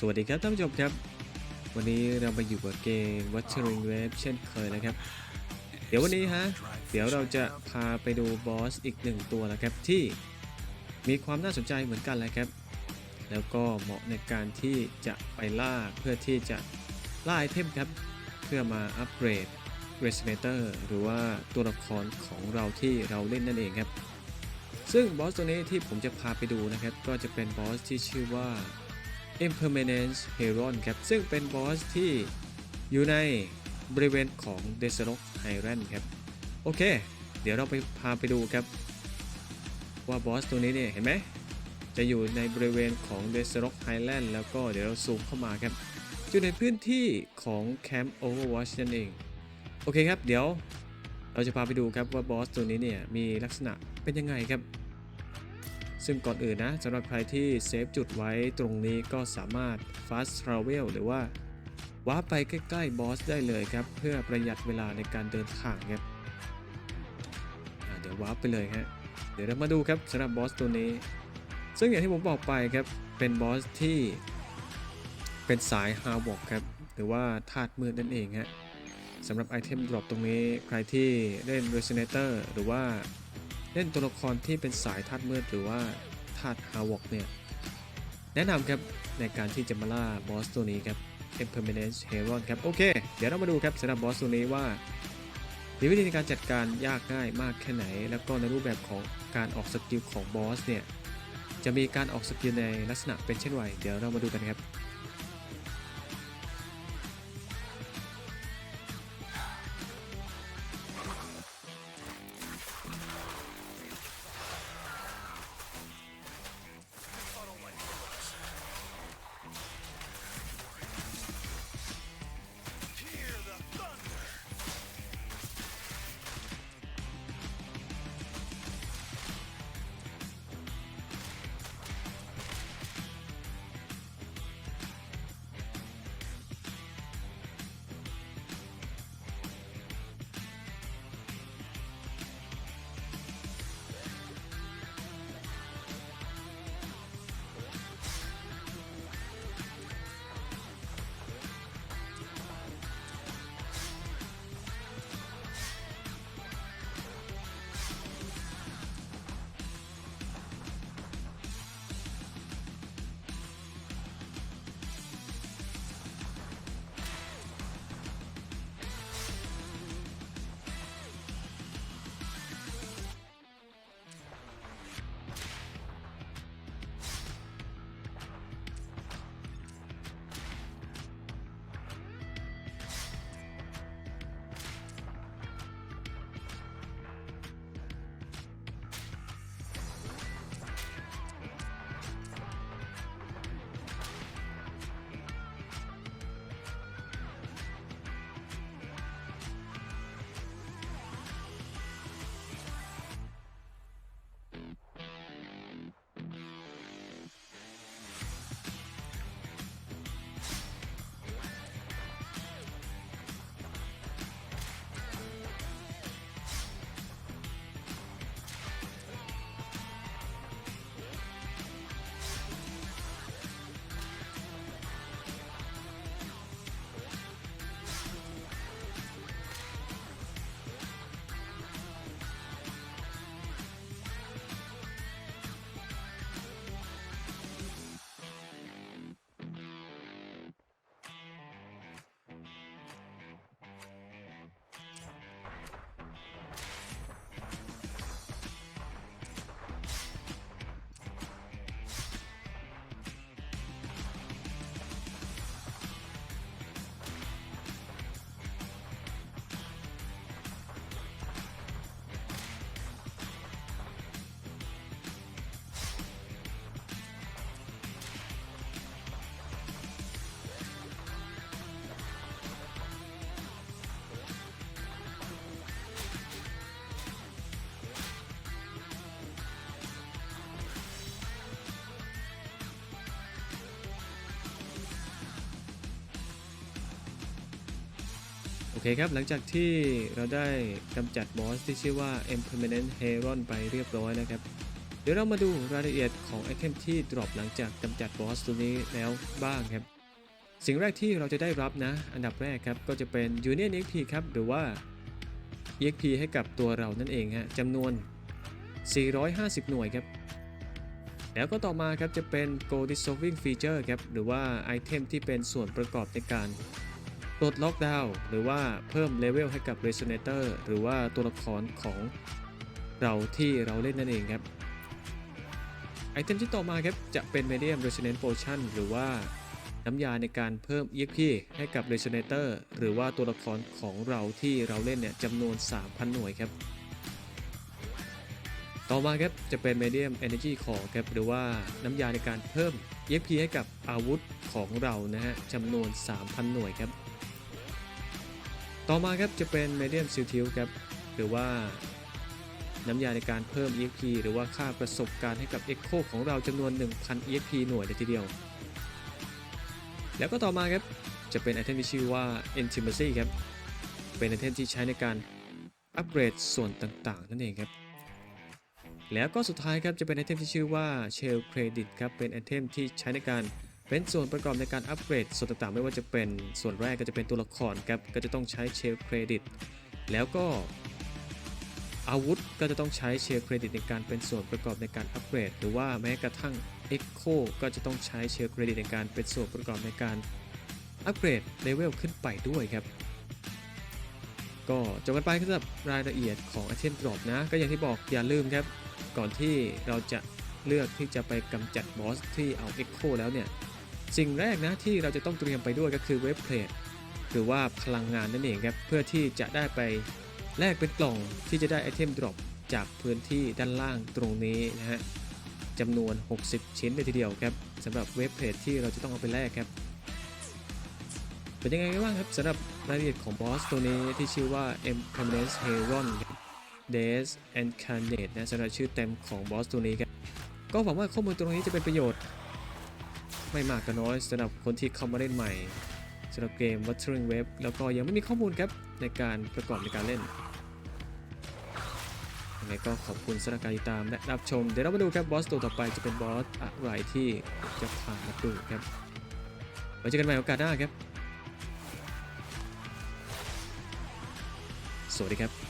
สวัสดีครับท่านผู้ชมครับ วันนี้เรามาอยู่กับเกม Watching Wave เช่นเคยนะครับ เดี๋ยววันนี้ฮะ เดี๋ยวเราจะพาไปดูบอสอีกหนึ่งตัวนะครับที่มีความน่าสนใจเหมือนกันเลยครับ แล้วก็เหมาะในการที่จะไปล่าเพื่อที่จะล่าไอเทมครับ เพื่อมาอัปเกรด Resonator หรือว่าตัวละครของเราที่เราเล่นนั่นเองครับ ซึ่งบอสตัวนี้ที่ผมจะพาไปดูนะครับ ก็จะเป็นบอสที่ชื่อว่า Impermanence Heron ครับซึ่งเป็นบอสที่อยู่ในบริเวณของ d e s e r o k Highland ครับ โอเค เดี๋ยวเราไปพาไปดูครับ ว่าบอสตัวนี้เนี่ยเห็นไหมจะอยู่ในบริเวณของ d e s e r o k Highland แล้วก็เดี๋ยวเราซูมเข้ามาครับอยู่ในพื้นที่ของแคมป์ Overwatch นั่นเอง โอเคครับ เดี๋ยวเราจะพาไปดูครับว่าบอสตัวนี้เนี่ยมีลักษณะเป็นยังไงครับ ซึ่งก่อนอื่นนะสำหรับใครที่เซฟจุดไว้ตรงนี้ก็สามารถ fast travel หรือว่าวาร์ปไปใกล้ๆบอสได้เลยครับ เพื่อประหยัดเวลาในการเดินทางครับเดี๋ยววาร์ปไปเลยฮะเดี๋ยวเรามาดูครับสำหรับบอสตัวนี้ ซึ่งอย่างที่ผมบอกไปครับเป็นบอสที่เป็นสายฮาวอกครับหรือว่าธาตุมืดนั่นเองฮะสำหรับไอเทมดรอปตรงนี้ใครที่เล่น Resonator หรือว่า ล่นตัวละครที่เป็นสายธาตุมืดหรือว่าธาตุฮาวอกเนี่ย แนะนำครับในการที่จะมาล่าบอสตัวนี้ครับ Impermanence Heron ครับ โอเค เดี๋ยวเรามาดูครับสำหรับบอสตัวนี้ว่ามีวิธีในการจัดการยากง่ายมากแค่ไหน แล้วก็ในรูปแบบของการออกสกิลของบอสเนี่ย จะมีการออกสกิลในลักษณะเป็นเช่นไรเดี๋ยวเรามาดูกันครับ อเคครับ หลังจากที่เราได้กำจัดบอสที่ชื่อว่า Impermanent Heron ไปเรียบร้อยนะครับ เดี๋ยวเรามาดูรายละเอียดของไอเทมที่ดรอปหลังจากกำจัดบอสตัวนี้แล้วบ้างครับ สิ่งแรกที่เราจะได้รับนะ อันดับแรกครับ ก็จะเป็น Union XP ครับ หรือว่า EXP ให้กับตัวเรานั่นเองฮะจำนวน 450 หน่วยครับ แล้วก็ต่อมาครับจะเป็น Go Dissolving Feature ครับ หรือว่าไอเทมที่เป็นส่วนประกอบในการ ปลดล็อกดาวน์หรือว่าเพิ่มเลเวลให้กับ Resonator หรือว่าตัวละครของเราที่เราเล่นนั่นเองครับไอเทมที่ต่อมาครับจะเป็น Medium Resonance Potion หรือว่าน้ำยาในการเพิ่ม EXP ให้กับ Resonator หรือว่าตัวละครของเราที่เราเล่นเนี่ยจำนวน 3,000 หน่วยครับ ต่อมาครับจะเป็น Medium Energy Core ครับหรือว่าน้ำยาในการเพิ่ม EXP ให้กับอาวุธของเรานะฮะจำนวน 3,000 หน่วยครับ ต่อมาครับจะเป็น Medium s e a l t i l ครับหรือว่าน้ำยาในการเพิ่ม EXP หรือว่าค่าประสบการณ์ให้กับ Echo ของเราจำนวน 1,000 EXP หน่วยเลยทีเดียว แล้วก็ต่อมาครับจะเป็นไอเทมที่ชื่อว่า Intimacy ครับเป็นไอเทมที่ใช้ในการอัปเกรดส่วนต่างๆ นั่นเองครับ แล้วก็สุดท้ายครับจะเป็นไอเทมที่ชื่อว่า Shell Credit ครับเป็นไอเทมที่ใช้ในการ เป็นส่วนประกอบในการอัปเกรดส่วนต่างๆ ไม่ว่าจะเป็นส่วนแรกก็จะเป็นตัวละครครับก็จะต้องใช้ Shell Credit แล้วก็อาวุธก็จะต้องใช้เชียร์เครดิตในการเป็นส่วนประกอบในการอัปเกรด หรือว่าแม้กระทั่ง Echo ก็จะต้องใช้เชียร์เครดิตในการเป็นส่วนประกอบในการอัปเกรดเลเวลขึ้นไปด้วยครับก็จบกันไปสำหรับรายละเอียดของไอเทมดรอปนะ ก็อย่างที่บอกอย่าลืมครับ ก่อนที่เราจะเลือกที่จะไปกำจัดบอสที่เอา Echo แล้วเนี่ย สิ่งแรกนะที่เราจะต้องเตรียมไปด้วยก็คือเว็บเพลทหรือว่าพลังงานนั่นเองครับเพื่อที่จะได้ไปแลกเป็นกล่องที่จะได้ไอเทมดรอปจากพื้นที่ด้านล่างตรงนี้นะฮะจำนวน 60 ชิ้นเลยทีเดียวครับสำหรับเว็บเพจที่เราจะต้องเอาไปแลกครับเป็นยังไงกันบ้างครับสำหรับรายละเอียดของบอสตัวนี้ที่ชื่อว่า M Permanence Heron Days and Carnage นะสำหรับชื่อเต็มของบอสตัวนี้ครับก็หวังว่าข้อมูลตรงนี้จะเป็นประโยชน์ ไม่มากก็น้อยสำหรับคนที่เข้ามาเล่นใหม่สำหรับเกม Wuthering Wave แล้วก็ยังไม่มีข้อมูลครับในการประกอบในการเล่นยังไงก็ขอบคุณสำหรับการติดตามและรับชม เดี๋ยวเรามาดูครับบอสตัวต่อไปจะเป็นบอสอะไรที่จะพานมาดูครับไว้เจอกันใหม่โอกาสหน้าครับ สวัสดีครับ